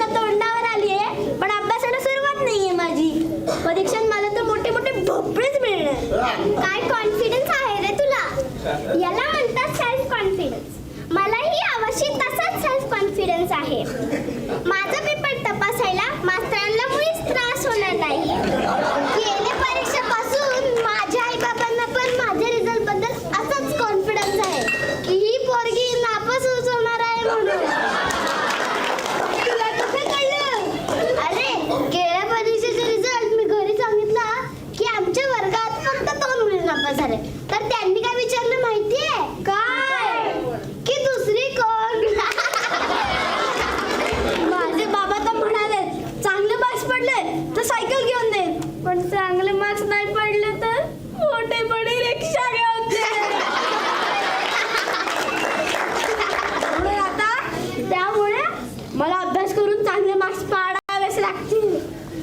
परीक्षा तोंडावर आली आहे पण अभ्यासाला सुरुवात नाहीये माझी. परीक्षेत मला तर मोठे मोठे भोपळेच मिळणार. काय कॉन्फिडन्स आहे रे तुला? याला म्हणतात सेल्फ कॉन्फिडन्स मलाही यावर्षी तसाच सेल्फ कॉन्फिडन्स आहे. माझा पेपर तपासायला मास्तरांना मुळीच त्रास होणार नाही गेल्या परीक्षेपासून माझ्या आई बाबांना पण माझ्या रिझल्टबद्दल असाच कॉन्फिडन्स आहे की ही पोरगी नापास होणार आहे म्हणून तुला कसं कळलं अरे गेल्या परीक्षेचा रिझल्ट मी घरी सांगितला की आमच्या वर्गात फक्त दोन मुली नापास झाले तर त्यांनी काय विचारलं माहितीये? काय? की दुसरी कोण? माझे बाबा तर म्हणाले चांगले मार्क्स पडले तर सायकल घेऊन दे. पण चांगले मार्क्स नाही पडले तर मोठेपणी रिक्षा घेऊन दे. त्यामुळे आता त्यामुळे मला अभ्यास करून चांगले मार्क्स पाडावेच लागतील.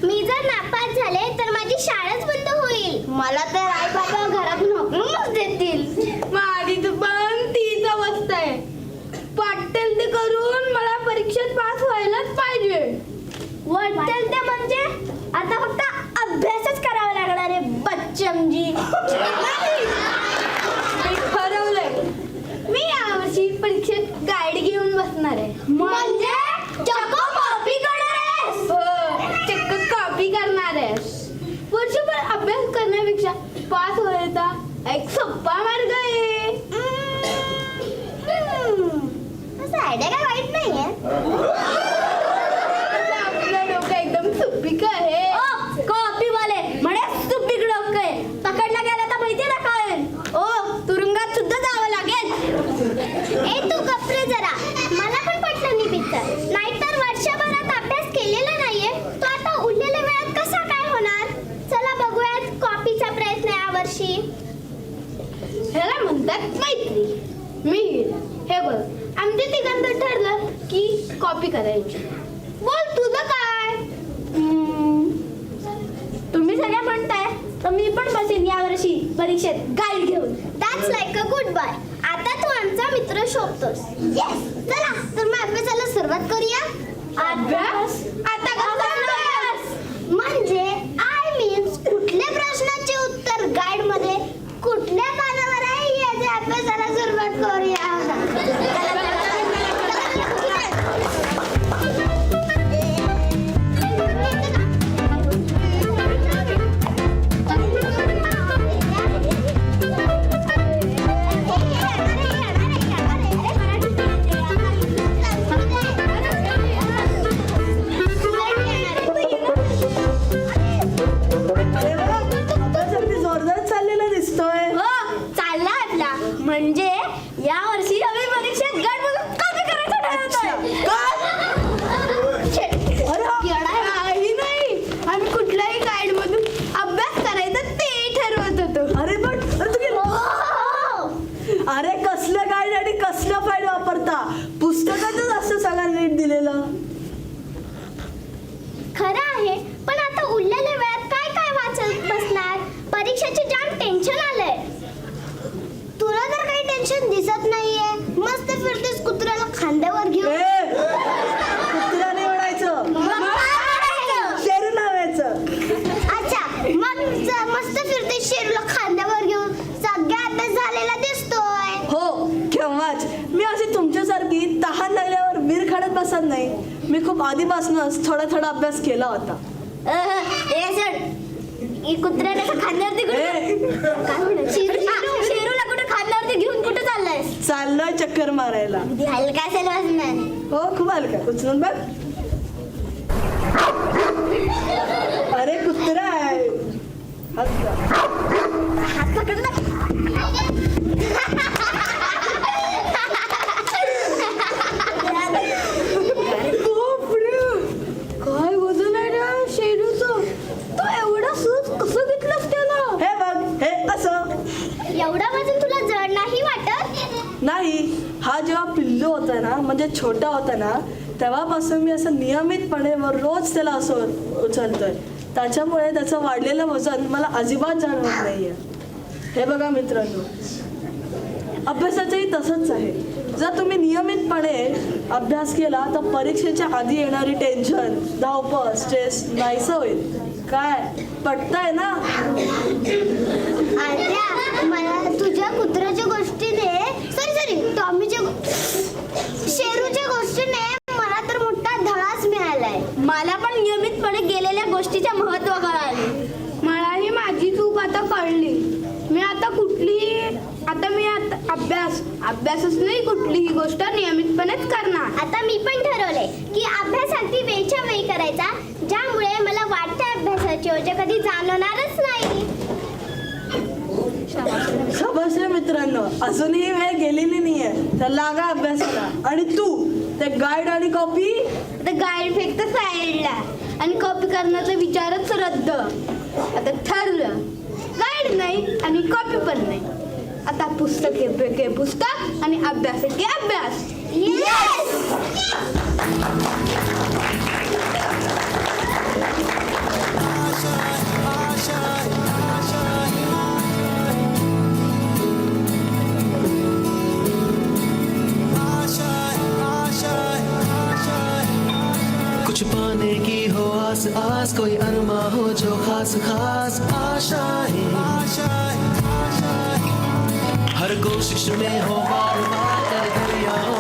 मी जर नापास झाले तर माझी शाळाच बंद होईल. मला तर आई बाबा घरातून हकलूनच देतील माझी तर पण तीच अवस्था आहे वाटेल ते करून मला परीक्षेत पास व्हायलाच पाहिजे वाटेल ते म्हणजे आता फक्त अभ्यासच करावा लागणार आहे बच्चमजी नाही. मी ठरवलंय मी यावर्षी परीक्षेत गाईड घेऊन बसणार आहे म्हणजे चक्क कॉपी करणार आहेस? हो चक्क कॉपी करणार आहेस वर्षभर अभ्यास करण्यापेक्षा पास व्हायचा एक सोपा मार्ग आहे. असं आयडिया काय वाईट नाहीये? आपलं डोकं एकदम सुपीक आहे कॉपी वाले म्हणे सुपीक डोकं आहे पकडला गेला तर माहितीये ना काय ओ तुरुंगात सुद्धा जावं लागेल ए तू गप्रे जरा मला पण पटलं नाही पिक्चर नाहीतर वर्षभरात अभ्यास केलेला नाहीये तो आता उरलेल्या वेळात कसा काय होणार चला बघूयात कॉपीचा प्रयत्न यावर्षी ह्याला म्हणतात मैत्री मी हे बघ आमच्या तिघांचं ठरलं की कॉपी करायची. बोल तुझं काय? तुम्ही सगळ्या म्हणताय तर मी पण बसेन यावर्षी परीक्षेत गाईड घेऊन. That's like a good bye आता तू आमचा मित्र शोधतोस येस चला तर मग अभ्यासाला सुरुवात करूया. अभ्यास? आता म्हणजे फिरते शेरूला खांद्यावर घेऊन सगळा अभ्यास झालेला दिसतोय. हो केव्हाच? मी अशी तुमच्यासारखी तहान लागल्यावर वीर खाण्यात बसत नाही. मी खूप आधीपासूनच थोडा थोडा अभ्यास केला होता. खांद्यावरती काय म्हणत? शेरू- शेरू- शेरूला कुठे खांद्यावरती घेऊन कुठे चाललाय? चाललोय चक्कर मारायला. हलका असेल वाजणार हो खूप हलका. उचलून बघ. अरे कुत्रा आहे! काय वजन आहे रे शेरूचं तो एवढा सूज कसं घेतलंस त्याला हे बघ हे असं एवढं वजन तुला जड नाही वाटत? नाही हा जेव्हा पिल्लू होता ना म्हणजे छोटा होता ना तेव्हापासून मी असं नियमितपणे व रोज त्याला असं उचलतोय. त्याच्यामुळे त्याचं वाढलेलं वजन मला अजिबात जाणवत नाहीये. हे बघा मित्रांनो. अभ्यासाचंही तसंच आहे. जर तुम्ही नियमितपणे अभ्यास केला तर परीक्षेच्या आधी येणारी टेन्शन धावपळ स्ट्रेस नाहीसं होईल. काय? पटतंय ना? अभ्यासच नाही कुठलीही गोष्ट नियमितपणेच करणार. आता मी पण ठरवले की अभ्यास अगदी वेळच्या वेळी करायचा ज्यामुळे मला वाटत्या अभ्यासाची ओझे कधी जाणवणारच नाही. मित्रांनो अजूनही वेळ गेलेली नाहीये. तर लागा अभ्यासाला आणि तू ते गाईड आणि कॉपी आता गाईड फेकतं साईडला आणि कॉपी करण्याचा विचारच रद्द. आता ठरलं. गाईड नाही आणि कॉपी पण नाही. आता पुस्तक घे पुस्तक आणि अभ्यास घे अभ्यास. कुछ पाने की हो आस आस कोई अरमा हो जो खास खास हर कोशिश में हो बार बार कर दरियाओं